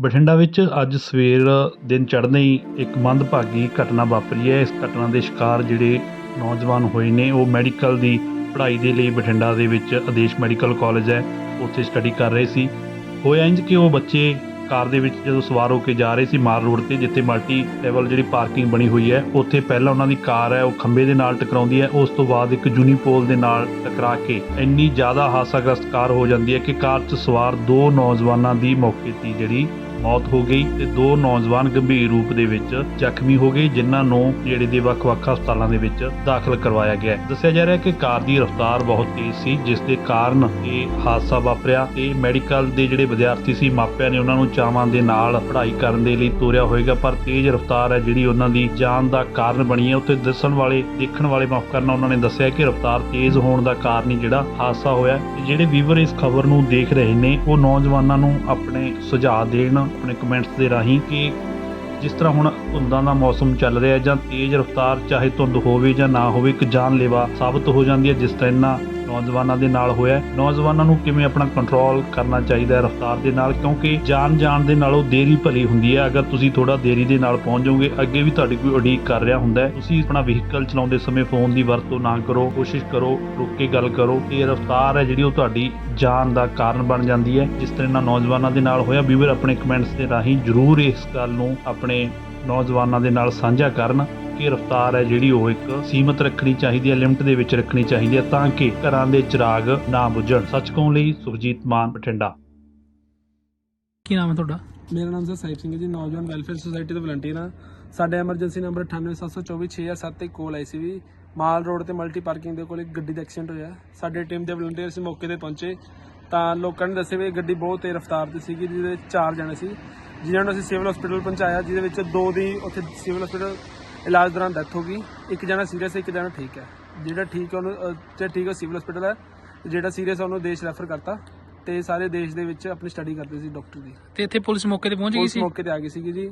ਬਠਿੰਡਾ ਵਿੱਚ ਅੱਜ ਸਵੇਰ ਦਿਨ ਚੜ੍ਹਦੇ ਹੀ ਇੱਕ ਮੰਦਭਾਗੀ ਘਟਨਾ ਵਾਪਰੀ ਹੈ। ਇਸ ਘਟਨਾ ਦੇ ਸ਼ਿਕਾਰ ਜਿਹੜੇ ਨੌਜਵਾਨ ਹੋਏ ਨੇ, ਉਹ ਮੈਡੀਕਲ ਦੀ ਪੜ੍ਹਾਈ ਦੇ ਲਈ ਬਠਿੰਡਾ ਦੇ ਵਿੱਚ ਆਦੇਸ਼ ਮੈਡੀਕਲ ਕਾਲਜ ਹੈ। ਉੱਥੇ ਸਟੱਡੀ ਕਰ ਰਹੇ ਸੀ। ਹੋਇਆ ਇੰਜ ਕਿ ਉਹ ਬੱਚੇ ਕਾਰ ਦੇ ਵਿੱਚ ਜਦੋਂ ਸਵਾਰ ਹੋ ਕੇ ਜਾ ਰਹੇ ਸੀ ਮਾਰ ਰੋਡ ਤੇ, ਜਿੱਥੇ ਮਲਟੀ ਲੈਵਲ ਜਿਹੜੀ ਪਾਰਕਿੰਗ ਬਣੀ ਹੋਈ ਹੈ, ਉੱਥੇ ਪਹਿਲਾਂ ਉਹਨਾਂ ਦੀ ਕਾਰ ਹੈ, ਉਹ ਖੰਭੇ ਦੇ ਨਾਲ ਟਕਰਾਉਂਦੀ ਹੈ। ਉਸ ਤੋਂ ਬਾਅਦ ਇੱਕ ਯੂਨੀਪੋਲ ਦੇ ਨਾਲ ਟਕਰਾ ਕੇ ਇੰਨੀ ਜ਼ਿਆਦਾ ਹਾਦਸਾਗ੍ਰਸਤ ਕਾਰ ਹੋ ਜਾਂਦੀ ਹੈ ਕਿ ਕਾਰ 'ਚ ਸਵਾਰ ਦੋ ਨੌਜਵਾਨਾਂ ਦੀ ਮੌਕੇ ਤੇ ਜਿਹੜੀ ਮੌਤ ਹੋ ਗਈ ਤੇ ਦੋ ਨੌਜਵਾਨ ਗੰਭੀਰ ਰੂਪ ਦੇ ਵਿੱਚ ਜ਼ਖਮੀ ਹੋ ਗਏ, ਜਿਨ੍ਹਾਂ ਨੂੰ ਜਿਹੜੇ ਦੇ ਵੱਖ-ਵੱਖ ਹਸਪਤਾਲਾਂ ਦੇ ਵਿੱਚ ਦਾਖਲ ਕਰਵਾਇਆ ਗਿਆ ਹੈ। ਦੱਸਿਆ ਜਾ ਰਿਹਾ ਹੈ ਕਿ ਕਾਰ ਦੀ ਰਫ਼ਤਾਰ ਬਹੁਤ ਤੇਜ਼ ਸੀ, ਜਿਸ ਦੇ ਕਾਰਨ ਇਹ ਹਾਦਸਾ ਵਾਪਰਿਆ ਤੇ ਮੈਡੀਕਲ ਦੇ ਜਿਹੜੇ ਵਿਦਿਆਰਥੀ ਸੀ, ਮਾਪਿਆਂ ਨੇ ਉਹਨਾਂ ਨੂੰ ਚਾਵਾਂ ਦੇ ਨਾਲ ਪੜ੍ਹਾਈ ਕਰਨ ਦੇ ਲਈ ਤੋਰਿਆ ਹੋਵੇਗਾ ਪਰ ਤੇਜ਼ ਰਫ਼ਤਾਰ ਹੈ ਜਿਹੜੀ ਉਹਨਾਂ ਦੀ ਜਾਨ ਦਾ ਕਾਰਨ ਬਣੀ ਹੈ। ਉੱਥੇ ਦੱਸਣ ਵਾਲੇ, ਦੇਖਣ ਵਾਲੇ ਮਾਫ ਕਰਨਾ ਉਹਨਾਂ ਨੇ ਦੱਸਿਆ ਕਿ ਰਫ਼ਤਾਰ ਤੇਜ਼ ਹੋਣ ਦਾ ਕਾਰਨ ਹੀ ਜਿਹੜਾ ਹਾਦਸਾ ਹੋਇਆ ਤੇ ਜਿਹੜੇ ਵੀਵਰ ਇਸ ਖਬਰ ਨੂੰ ਦੇਖ ਰਹੇ ਨੇ, ਉਹ ਨੌਜਵਾਨਾਂ ਨੂੰ ਆਪਣੇ ਸੁਝਾਅ ਦੇਣ ਆਪਣੇ ਕਮੈਂਟਸ ਦੇ ਰਾਹੀਂ ਕਿ ਜਿਸ ਤਰ੍ਹਾਂ ਹੁਣ ਧੁੰਦਾਂ ਦਾ ਮੌਸਮ ਚੱਲ ਰਿਹਾ ਜਾਂ ਤੇਜ਼ ਰਫ਼ਤਾਰ ਚਾਹੇ ਧੁੰਦ ਹੋਵੇ ਜਾਂ ਨਾ ਹੋਵੇ, ਇੱਕ ਜਾਨਲੇਵਾ ਸਾਬਤ ਹੋ ਜਾਂਦੀ ਹੈ, ਜਿਸ ਤਰ੍ਹਾਂ ਇਹਨਾਂ ਨੌਜਵਾਨਾਂ ਦੇ ਨਾਲ ਹੋਇਆ ਨੌਜਵਾਨਾਂ ਨੂੰ ਕਿਵੇਂ ਆਪਣਾ ਕੰਟਰੋਲ ਕਰਨਾ ਚਾਹੀਦਾ ਹੈ ਰਫ਼ਤਾਰ ਦੇ ਨਾਲ? ਕਿਉਂਕਿ ਜਾਣ ਜਾਣ ਦੇ ਨਾਲੋਂ ਦੇਰੀ ਭਲੀ ਹੁੰਦੀ ਹੈ। ਅਗਰ ਤੁਸੀਂ ਥੋੜਾ ਦੇਰੀ ਦੇ ਨਾਲ ਪਹੁੰਚ ਜਾਓਗੇ, ਅੱਗੇ ਵੀ ਤੁਹਾਡੀ ਕੋਈ ਉਡੀਕ ਕਰ ਰਿਹਾ ਹੁੰਦਾ ਹੈ। ਤੁਸੀਂ ਆਪਣਾ ਵਹੀਕਲ ਚਲਾਉਂਦੇ ਸਮੇਂ ਫੋਨ ਦੀ ਵਰਤੋਂ ਨਾ ਕਰੋ, ਕੋਸ਼ਿਸ਼ ਕਰੋ, ਰੁਕ ਕੇ ਗੱਲ ਕਰੋ। ਇਹ ਰਫ਼ਤਾਰ ਹੈ ਜਿਹੜੀ ਉਹ ਤੁਹਾਡੀ ਜਾਨ ਦਾ ਕਾਰਨ ਬਣ ਜਾਂਦੀ ਹੈ। ਜਿਸ ਤਰ੍ਹਾਂ ਇਹਨਾਂ ਨੌਜਵਾਨਾਂ ਦੇ ਨਾਲ ਹੋਇਆ ਵੀਵਰ ਆਪਣੇ ਕਮੈਂਟਸ ਦੇ ਰਾਹੀਂ ਜਰੂਰ ਇਸ ਗੱਲ ਨੂੰ ਆਪਣੇ ਨੌਜਵਾਨਾਂ ਦੇ ਨਾਲ ਸਾਂਝਾ ਕਰਨ। ਕਿ ਰਫ਼ਤਾਰ ਹੈ ਜਿਹੜੀ ਉਹ ਇੱਕ ਸੀਮਤ ਰੱਖਣੀ ਚਾਹੀਦੀ ਹੈ ਲਿਮਟ ਦੇ ਵਿੱਚ ਰੱਖਣੀ ਚਾਹੀਦੀ ਹੈ ਤਾਂ ਕਿ ਘਰਾਂ ਦੇ ਚਿਰਾਗ ਨਾ ਬੁਝਣ। ਸੱਚ ਕਹਣ ਲਈ ਸੁਖਜੀਤ ਮਾਨ ਬਠਿੰਡਾ। ਕੀ ਨਾਮ ਹੈ ਤੁਹਾਡਾ? ਮੇਰਾ ਨਾਮ ਸਰ ਸਾਹਿਬ ਸਿੰਘ ਹੈ ਜੀ ਨੌਜਵਾਨ ਵੈਲਫੇਅਰ ਸੁਸਾਇਟੀ ਦਾ ਵਲੰਟੀਅਰ ਹਾਂ। ਸਾਡੇ ਐਮਰਜੈਂਸੀ ਨੰਬਰ 98724667 ਤੇ ਕੋਲ ਆਈ ਸੀ ਵੀ ਮਾਲ ਰੋਡ ਤੇ ਮਲਟੀ ਪਾਰਕਿੰਗ ਦੇ ਕੋਲ ਇੱਕ ਗੱਡੀ ਦਾ ਐਕਸੀਡੈਂਟ ਹੋਇਆ। ਸਾਡੇ ਟੀਮ ਦੇ ਵਲੰਟੀਅਰ ਸੀ ਮੌਕੇ ਤੇ ਪਹੁੰਚੇ ਤਾਂ ਲੋਕਾਂ ਨੇ ਦੱਸਿਆ ਵੀ ਇਹ ਗੱਡੀ ਬਹੁਤ ਤੇਜ਼ ਰਫ਼ਤਾਰ ਤੇ ਸੀਗੀ ਜਿਹਦੇ ਵਿੱਚ ਚਾਰ ਜਣੇ ਸੀ ਜਿਨ੍ਹਾਂ ਨੂੰ ਅਸੀਂ ਸਿਵਲ ਹਸਪੀਟਲ ਪਹੁੰਚਾਇਆ ਜਿਹਦੇ ਵਿੱਚ ਦੋ ਦੀ ਉੱਥੇ ਸਿਵਲ ਹਸਪੀਟਲ ਇਲਾਜ ਦੌਰਾਨ ਡੈਥ ਹੋ ਗਈ। ਇੱਕ ਜਣਾ ਸੀਰੀਅਸ ਹੈ ਇੱਕ ਜਣਾ ਠੀਕ ਹੈ। ਜਿਹੜਾ ਠੀਕ ਹੈ ਉਹਨੂੰ ਜਿਹੜਾ ਠੀਕ ਹੈ ਸਿਵਲ ਹਸਪੀਟਲ ਹੈ। ਤੇ ਜਿਹੜਾ ਸੀਰੀਅਸ ਹੈ ਉਹਨੂੰ ਦੇਸ਼ ਰੈਫਰ ਕਰਤਾ। ਤੇ ਸਾਰੇ ਦੇਸ਼ ਦੇ ਵਿੱਚ ਆਪਣੀ ਸਟੱਡੀ ਕਰਦੇ ਸੀ ਡਾਕਟਰ ਦੀ। ਤੇ ਇੱਥੇ ਪੁਲਿਸ ਮੌਕੇ ਤੇ ਪਹੁੰਚ ਗਈ ਪੁਲਿਸ ਸੀ? ਮੌਕੇ ਤੇ ਆ ਗਈ ਸੀਗੀ ਜੀ।